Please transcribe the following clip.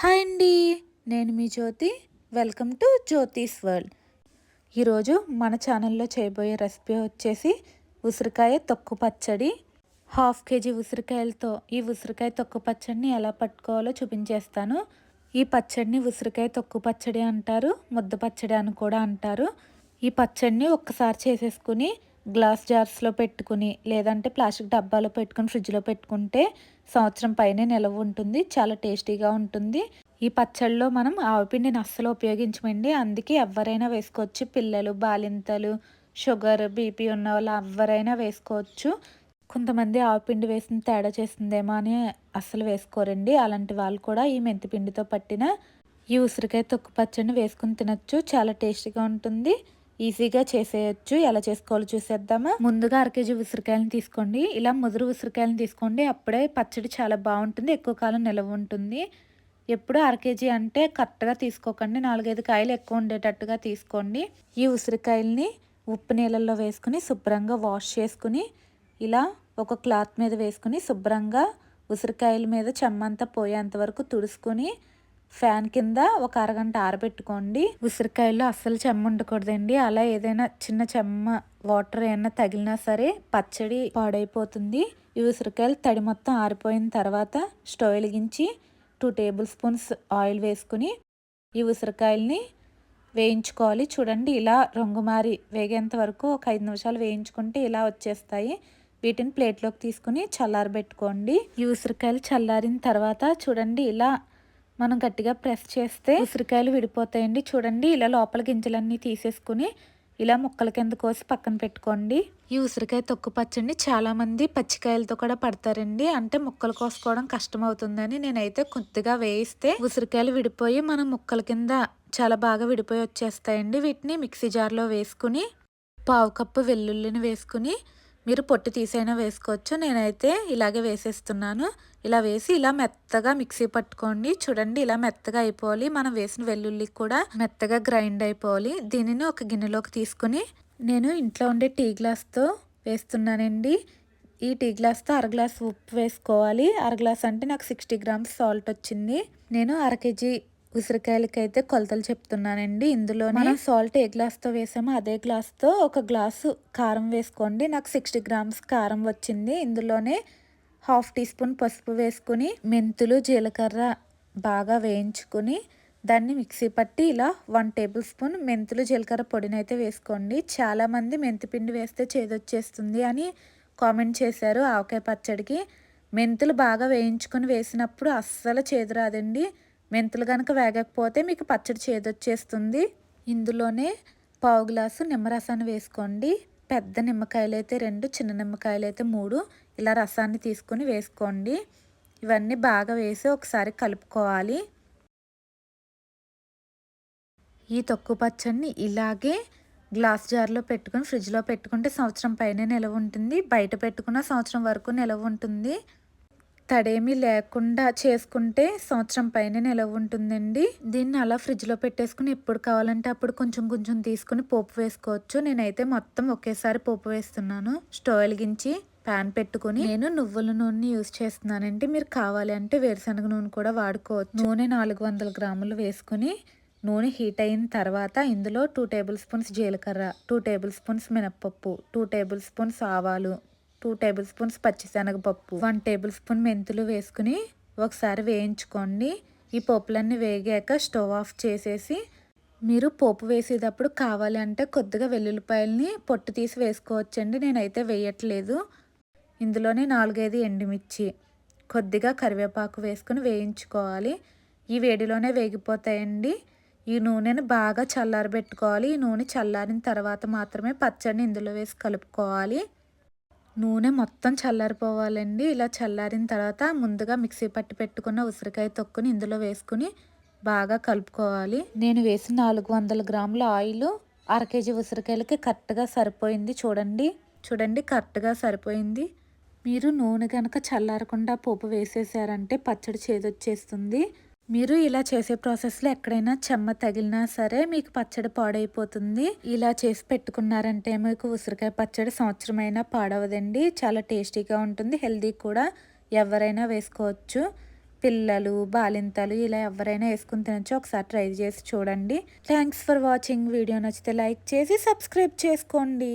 Hi అండి నేను మీ Jyothi. Welcome to Jyothi's world. ఈరోజు మన ఛానల్లో చేయబోయే రెసిపీ వచ్చేసి ఉసిరికాయ తొక్కు పచ్చడి. హాఫ్ కేజీ ఉసిరికాయలతో ఈ ఉసిరికాయ తొక్కు పచ్చడిని ఎలా పట్టుకోవాలో చూపించేస్తాను. ఈ పచ్చడిని ఉసిరికాయ తొక్కు పచ్చడి అంటారు ముద్ద పచ్చడి అని కూడా అంటారు. ఈ పచ్చడిని ఒక్కసారి చేసేసుకుని గ్లాస్ జార్స్లో పెట్టుకుని లేదంటే ప్లాస్టిక్ డబ్బాలో పెట్టుకుని ఫ్రిడ్జ్లో పెట్టుకుంటే సంవత్సరం పైనే నిలవ ఉంటుంది చాలా టేస్టీగా ఉంటుంది. ఈ పచ్చళ్ళలో మనం ఆవిపిండిని అస్సలు ఉపయోగించమండి. అందుకే ఎవరైనా వేసుకోవచ్చు. పిల్లలు బాలింతలు షుగర్ బీపీ ఉన్న వాళ్ళు ఎవరైనా వేసుకోవచ్చు. కొంతమంది ఆవిపిండి వేసిన తేడా చేసిందేమో అని అస్సలు వేసుకోరండి. అలాంటి వాళ్ళు కూడా ఈ మెంతిపిండితో పట్టిన ఈ ఉసిరికాయ తొక్కు పచ్చడిని వేసుకుని తినచ్చు. చాలా టేస్టీగా ఉంటుంది. ఈజీగా చేసేయచ్చు. ఎలా చేసుకోవాలో చూసేద్దామా? ముందుగా అరకేజీ ఉసిరికాయలను తీసుకోండి. ఇలా ముదురు ఉసిరికాయలను తీసుకోండి. అప్పుడే పచ్చడి చాలా బాగుంటుంది. ఎక్కువ కాలం నిలవ ఉంటుంది. ఎప్పుడు అరకేజీ అంటే కరెక్ట్గా తీసుకోకండి. నాలుగైదు కాయలు ఎక్కువ ఉండేటట్టుగా తీసుకోండి. ఈ ఉసిరికాయల్ని ఉప్పు నీళ్ళల్లో వేసుకుని శుభ్రంగా వాష్ చేసుకుని ఇలా ఒక క్లాత్ మీద వేసుకుని శుభ్రంగా ఉసిరికాయల మీద చెమ్మంతా పోయేంత వరకు తుడుచుకొని ఫ్యాన్ కింద ఒక అరగంట ఆరబెట్టుకోండి. ఉసిరికాయల్లో అస్సలు చెమ్మ ఉండకూడదండి. అలా ఏదైనా చిన్న చెమ్మ వాటర్ ఏమైనా తగిలినా సరే పచ్చడి పాడైపోతుంది. ఈ ఉసిరికాయలు తడి మొత్తం ఆరిపోయిన తర్వాత స్టవ్ వెలిగించి టూ టేబుల్ స్పూన్స్ ఆయిల్ వేసుకుని ఈ ఉసిరికాయల్ని వేయించుకోవాలి. చూడండి ఇలా రంగు మారి వేగేంత వరకు ఒక ఐదు నిమిషాలు వేయించుకుంటే ఇలా వచ్చేస్తాయి. వీటిని ప్లేట్లోకి తీసుకుని చల్లారబెట్టుకోండి. ఈ ఉసిరికాయలు చల్లారిన తర్వాత చూడండి ఇలా మనం గట్టిగా ప్రెస్ చేస్తే ఉసిరికాయలు విడిపోతాయండి. చూడండి ఇలా లోపల గింజలన్నీ తీసేసుకుని ఇలా ముక్కల కింద కోసి పక్కన పెట్టుకోండి. ఈ ఉసిరికాయ తొక్కు పచ్చండి. చాలామంది పచ్చికాయలతో కూడా పడతారండి. అంటే ముక్కలు కోసుకోవడం కష్టం అవుతుందని నేనైతే కొద్దిగా వేయిస్తే ఉసిరికాయలు విడిపోయి మనం ముక్కల కింద చాలా బాగా విడిపోయి వచ్చేస్తాయండి. వీటిని మిక్సీ జార్లో వేసుకుని పావు కప్పు వెల్లుల్లిని వేసుకుని మీరు పొట్టు తీసైనా వేసుకోవచ్చు. నేనైతే ఇలాగే వేసేస్తున్నాను. ఇలా వేసి ఇలా మెత్తగా మిక్సీ పట్టుకోండి. చూడండి ఇలా మెత్తగా అయిపోవాలి. మనం వేసిన వెల్లుల్లి కూడా మెత్తగా గ్రైండ్ అయిపోవాలి. దీనిని ఒక గిన్నెలోకి తీసుకుని నేను ఇంట్లో ఉండే టీ గ్లాస్తో వేస్తున్నానండి. ఈ టీ గ్లాస్తో అర గ్లాస్ ఉప్పు వేసుకోవాలి. అర గ్లాస్ అంటే నాకు సిక్స్టీ గ్రామ్స్ సాల్ట్ వచ్చింది. నేను అర కేజీ ఉసిరికాయలకైతే కొలతలు చెప్తున్నానండి. ఇందులో మనం సాల్ట్ ఏ గ్లాస్తో వేసామో అదే గ్లాస్తో ఒక గ్లాసు కారం వేసుకోండి. నాకు సిక్స్టీ గ్రామ్స్ కారం వచ్చింది. ఇందులోనే హాఫ్ టీ స్పూన్ పసుపు వేసుకుని మెంతులు జీలకర్ర బాగా వేయించుకుని దాన్ని మిక్సీ పట్టి ఇలా వన్ టేబుల్ స్పూన్ మెంతులు జీలకర్ర పొడిని అయితే వేసుకోండి. చాలామంది మెంతిపిండి వేస్తే చేదొచ్చేస్తుంది అని కామెంట్ చేశారు ఆవకాయ పచ్చడికి. మెంతులు బాగా వేయించుకొని వేసినప్పుడు అస్సలు చేదు రాదండి. మెంతులు కనుక వేగకపోతే మీకు పచ్చడి చేదొచ్చేస్తుంది. ఇందులోనే పావు గ్లాసు నిమ్మరసాన్ని వేసుకోండి. పెద్ద నిమ్మకాయలు అయితే రెండు చిన్న నిమ్మకాయలు అయితే మూడు. ఇలా రసాన్ని తీసుకుని వేసుకోండి. ఇవన్నీ బాగా వేసి ఒకసారి కలుపుకోవాలి. ఈ తొక్కు పచ్చడిని ఇలాగే గ్లాస్ జార్లో పెట్టుకుని ఫ్రిడ్జ్లో పెట్టుకుంటే సంవత్సరం పైన నిలవ ఉంటుంది. బయట పెట్టుకున్న సంవత్సరం వరకు నిలవ ఉంటుంది. తడేమీ లేకుండా చేసుకుంటే సంవత్సరం పైన నిలవ ఉంటుందండి. దీన్ని అలా ఫ్రిడ్జ్లో పెట్టేసుకుని ఎప్పుడు కావాలంటే అప్పుడు కొంచెం కొంచెం తీసుకుని పోపు వేసుకోవచ్చు. నేనైతే మొత్తం ఒకేసారి పోపు వేస్తున్నాను. స్టవ్ వెలిగించి ప్యాన్ పెట్టుకుని నేను నువ్వుల నూనె యూజ్ చేస్తున్నానండి. మీరు కావాలి అంటే వేరుశనగ నూనె కూడా వాడుకోవచ్చు. నూనె నాలుగు వందల గ్రాములు వేసుకుని నూనె హీట్ అయిన తర్వాత ఇందులో టూ టేబుల్ స్పూన్స్ జీలకర్ర టూ టేబుల్ స్పూన్స్ మినప్పప్పు టూ టేబుల్ స్పూన్స్ ఆవాలు టూ టేబుల్ స్పూన్స్ పచ్చిశనగపప్పు వన్ టేబుల్ స్పూన్ మెంతులు వేసుకుని ఒకసారి వేయించుకోండి. ఈ పోపులన్నీ వేగాక స్టవ్ ఆఫ్ చేసేసి మీరు పోపు వేసేటప్పుడు కావాలి అంటే కొద్దిగా వెల్లుల్లిపాయలని పొట్టు తీసి వేసుకోవచ్చండి. నేనైతే వేయట్లేదు. ఇందులోనే నాలుగైదు ఎండుమిర్చి కొద్దిగా కరివేపాకు వేసుకుని వేయించుకోవాలి. ఈ వేడిలోనే వేగిపోతాయండి. ఈ నూనెను బాగా చల్లారబెట్టుకోవాలి. ఈ నూనె చల్లారిన తర్వాత మాత్రమే పచ్చడిని ఇందులో వేసి కలుపుకోవాలి. నూనె మొత్తం చల్లారిపోవాలండి. ఇలా చల్లారిన తర్వాత ముందుగా మిక్సీ పట్టి పెట్టుకున్న ఉసిరికాయ తొక్కుని ఇందులో వేసుకుని బాగా కలుపుకోవాలి. నేను వేసిన నాలుగు వందల గ్రాముల ఆయిల్ అర కేజీ ఉసిరికాయలకి కరెక్ట్గా సరిపోయింది. చూడండి. చూడండి కరెక్ట్గా సరిపోయింది. మీరు నూనె కనుక చల్లారకుండా పోపు వేసేసారంటే పచ్చడి చేదొచ్చేస్తుంది. మీరు ఇలా చేసే ప్రాసెస్లో ఎక్కడైనా చెమ్మ తగిలినా సరే మీకు పచ్చడి పాడైపోతుంది. ఇలా చేసి పెట్టుకున్నారంటే మీకు ఉసిరికాయ పచ్చడి సంవత్సరమైనా పాడవదండి. చాలా టేస్టీగా ఉంటుంది. హెల్దీ కూడా ఎవరైనా వేసుకోవచ్చు. పిల్లలు బాలింతలు ఇలా ఎవరైనా వేసుకుని తినచ్చు. ఒకసారి ట్రై చేసి చూడండి. Thanks for watching. వీడియో నచ్చితే లైక్ చేసి సబ్స్క్రైబ్ చేసుకోండి.